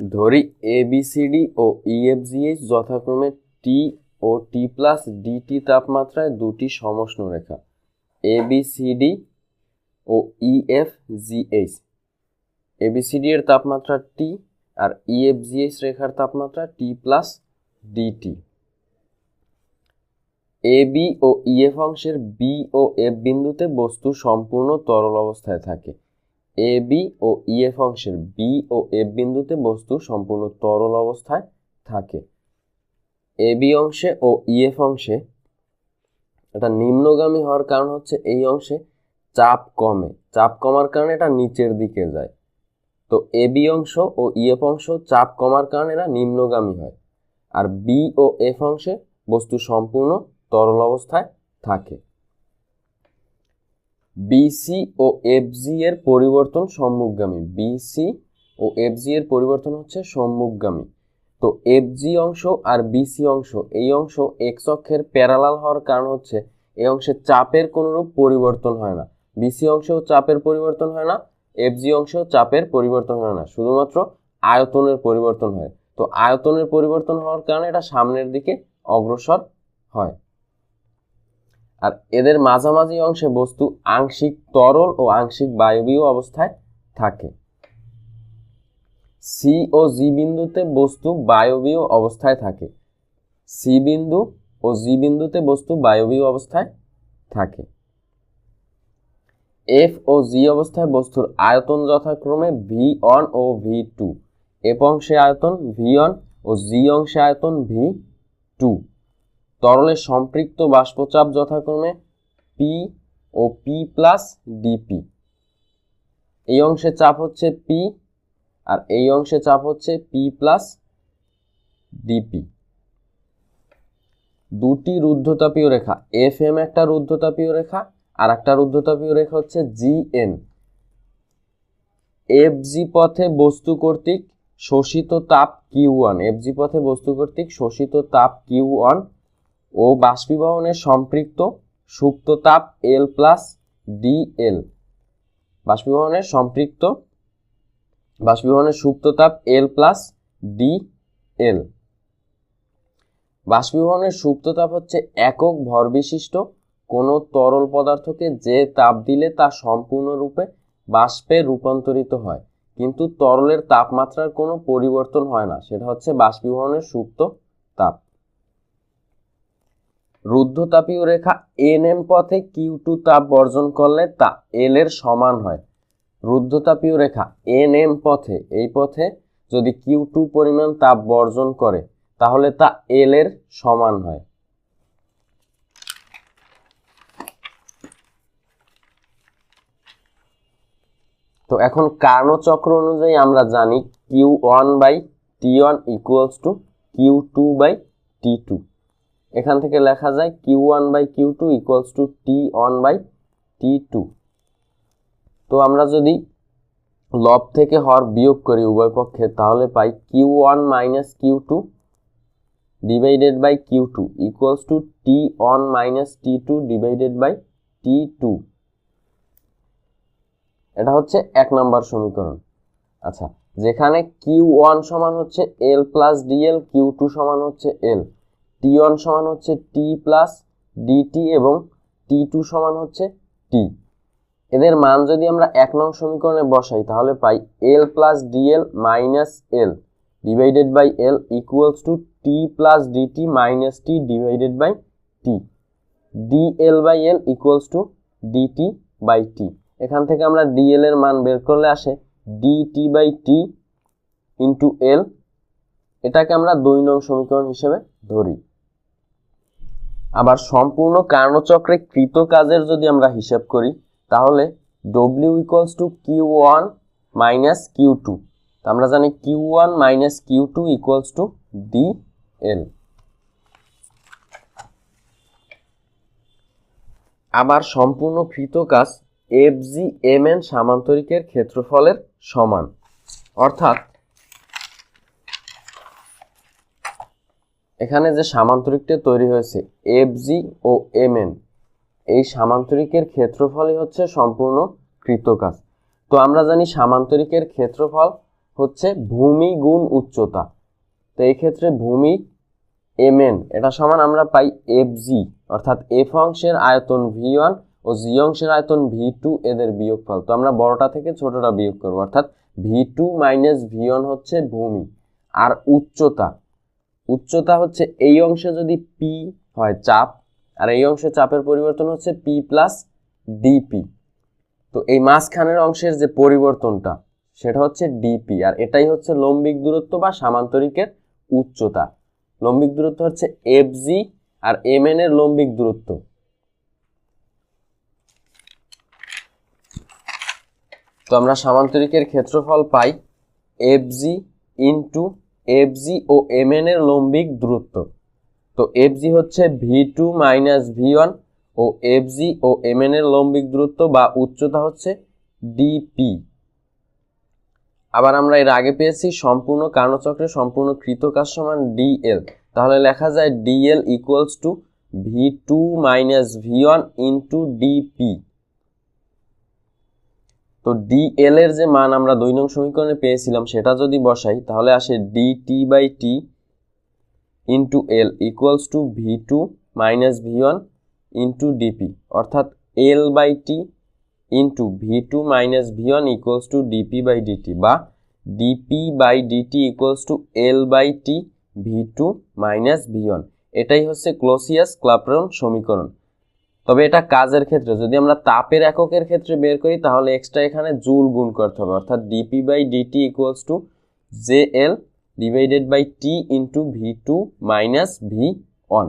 ধরি A B C D ও E F G H যথাক্রমে টি ও টি প্লাস ডিটি তাপমাত্রায় দুটি সমষ্ণ রেখা। A B C D O E F G H A B C D এর তাপমাত্রা টি আর ই এফ জি এইচ রেখার তাপমাত্রা T plus DT A B O E F অংশের বি ও এফ বিন্দুতে বস্তু সম্পূর্ণ তরল অবস্থায় থাকে। এ বি ও ই এফ অংশের বি ও এফ বিন্দুতে বস্তু সম্পূর্ণ তরল অবস্থায় থাকে। এ বি অংশে ও ই এফ অংশে এটা নিম্নগামী হওয়ার কারণ হচ্ছে এই অংশে চাপ কমে। চাপ কমার কারণে এটা নিচের দিকে যায়। তো এ বি অংশ ও ই এফ অংশ চাপ কমার কারণে এরা নিম্নগামী হয়। আর বি ও এফ অংশে বস্তু সম্পূর্ণ তরল অবস্থায় থাকে। বিসি ও এফজি এর পরিবর্তন সম্মুখগামী। বিসি ও এফজি এর পরিবর্তন হচ্ছে সম্মুখগামী। তো এফজি অংশ আর বিসি অংশ, এই অংশ এক্স অক্ষের প্যারালাল হওয়ার কারণ হচ্ছে এই অংশে চাপের কোনোরূপ পরিবর্তন হয় না। বিসি অংশেও চাপের পরিবর্তন হয় না এফজি অংশেও চাপের পরিবর্তন হয় না, শুধুমাত্র আয়তনের পরিবর্তন হয়। তো আয়তনের পরিবর্তন হওয়ার কারণে এটা সামনের দিকে অগ্রসর হয়। আর এদের মাঝামাঝি অংশে বস্তু আংশিক তরল ও আংশিক বায়বীয় অবস্থায় থাকে। সি ও জি বিন্দুতে বস্তু বায়বীয় অবস্থায় থাকে। সি বিন্দু ও জি বিন্দুতে বস্তু বায়বীয় অবস্থায় থাকে। এফ ও জি অবস্থায় বস্তুর আয়তন যথাক্রমে ভি ওয়ান ও ভি টু এফ অংশে আয়তন ভি অন ও জি অংশে আয়তন ভি টু তরলের সম্পৃক্ত বাষ্পচাপ যথাক্রমে পি ও পি প্লাস ডিপি এই অংশে চাপ হচ্ছে পি আর এই অংশে চাপ হচ্ছে পি প্লাস ডিপি দুটি রুদ্ধতাপীয় রেখা এফ এম একটা রুদ্ধতাপীয় রেখা আর একটা রুদ্ধতাপীয় রেখা হচ্ছে জি এন এফ জি পথে বস্তু কর্তৃক শোষিত তাপ কিউ ওয়ান এফ জি পথে বস্তু কর্তৃক শোষিত তাপ কিউ ওয়ান ও বাষ্পীভবনের সম্পৃক্ত সুপ্ত তাপ এল প্লাস ডি এল বাষ্পীভবনের সম্পৃক্ত বাষ্পীভবনের সুপ্ত তাপ এল প্লাস ডি এল বাষ্পীভবনের সুপ্ত তাপ হচ্ছে একক ভর বিশিষ্ট কোনো তরল পদার্থকে যে তাপ দিলে তা সম্পূর্ণরূপে বাষ্পে রূপান্তরিত হয়, কিন্তু তরলের তাপমাত্রার কোনো পরিবর্তন হয় না, সেটা হচ্ছে বাষ্পীভবনের সুপ্ত তাপ। রুদ্ধতাপীয় রেখা এন এম পথে কিউ টু তাপ বর্জন করলে তা এল এর সমান হয়। রুদ্ধতাপীয় রেখা এন এম পথে, এই পথে যদি কিউ টু পরিমাণ তাপ বর্জন করে, তাহলে তা এল এর সমান হয়। তো এখন কার্ণচক্র অনুযায়ী আমরা জানি Q one by T one equals to Q two by T two. এখান থেকে লেখা যায় Q one by Q two equals to T one by T two তো আমরা যদি লব থেকে হর বিয়োগ করি উভয় পক্ষে তাহলে পাই Q one minus Q two divided by Q two equals to T one minus T two divided by T two এটা হচ্ছে এক নম্বর সমীকরণ। আচ্ছা যেখানে কিউ ওয়ান সমান হচ্ছে L plus DL Q two সমান হচ্ছে এল টি ওয়ান সমান হচ্ছে টি প্লাস ডিটি এবং টি টু সমান হচ্ছে টি এদের মান যদি আমরা এক নং সমীকরণে বসাই, তাহলে পাই L plus DL minus L divided by L equals to T plus DT minus T divided by T DL by L equals to DT by T এখান থেকে আমরা ডিএল এর মান বের করলে আসে DT by T into L এটাকে আমরা দুই নং সমীকরণ হিসেবে ধরি। আবার সম্পূর্ণ কার্ণচক্রে কৃত কাজের যদি আমরা হিসাব করি, তাহলে W equals to Q one minus Q two আমরা জানি Q one minus Q two equals to D L আবার সম্পূর্ণ কৃত কাজ এফ জি এম এন সামান্তরিকের ক্ষেত্রফলের সমান। অর্থাৎ এখানে যে সামান্তরিকটা তৈরি হয়েছে এফ জি ও এম এন এই সামান্তরিকের ক্ষেত্রফলই হচ্ছে সম্পূর্ণ কৃতকাজ। তো আমরা জানি সামান্তরিকের ক্ষেত্রফল হচ্ছে ভূমি গুণ উচ্চতা। তো এই ক্ষেত্রে ভূমি এম এন এটা সমান আমরা পাই এফ জি অর্থাৎ এফ অংশের আয়তন ভি ওয়ান ও জি অংশের আয়তন ভি টু এদের বিয়োগফল। তো আমরা বড়টা থেকে ছোটটা বিয়োগ করব, অর্থাৎ V two minus V one হচ্ছে ভূমি, আর উচ্চতা উচ্চতা হচ্ছে এই অংশে যদি পি হয় চাপ, আর এই অংশে চাপের পরিবর্তন হচ্ছে পি প্লাস ডিপি তো এই মাঝখানের অংশের যে পরিবর্তনটা, সেটা হচ্ছে ডিপি আর এটাই হচ্ছে লম্বিক দূরত্ব বা সামান্তরিকের উচ্চতা। লম্বিক দূরত্ব হচ্ছে এফ জি আর এম এর লম্বিক দূরত্ব। তো আমরা সামান্তরিকের ক্ষেত্রফল পাই F G into F G O M এর লম্বিক দূরত্ব। তো এফ জি হচ্ছে V two minus V one ও এফ জি ও এম এর লম্বিক দূরত্ব বা উচ্চতা হচ্ছে ডিপি আবার আমরা এর আগে পেয়েছি সম্পূর্ণ কার্ণচক্রে সম্পূর্ণ কৃতকাজ সমান ডিএল তাহলে লেখা যায় DL equals to V two minus V one into DP তো ডিএল এর যে মান আমরা দুই নং সমীকরণে পেয়েছিলাম, সেটা যদি বসাই, তাহলে আসে DT by T into L equals to V two minus V one into DP অর্থাৎ L by T into V two minus V one equals to DP by DT বা DP by DT equals to L by T V two minus V one এটাই হচ্ছে Clausius ক্লাপ্রন সমীকরণ। তবে এটা কাজের ক্ষেত্রে, যদি আমরা তাপের এককের ক্ষেত্রে বের করি, তাহলে এক্সট্রা এখানে জুল গুণ করতে হবে, অর্থাৎ DP by DT equals to J L divided by T into V two minus V one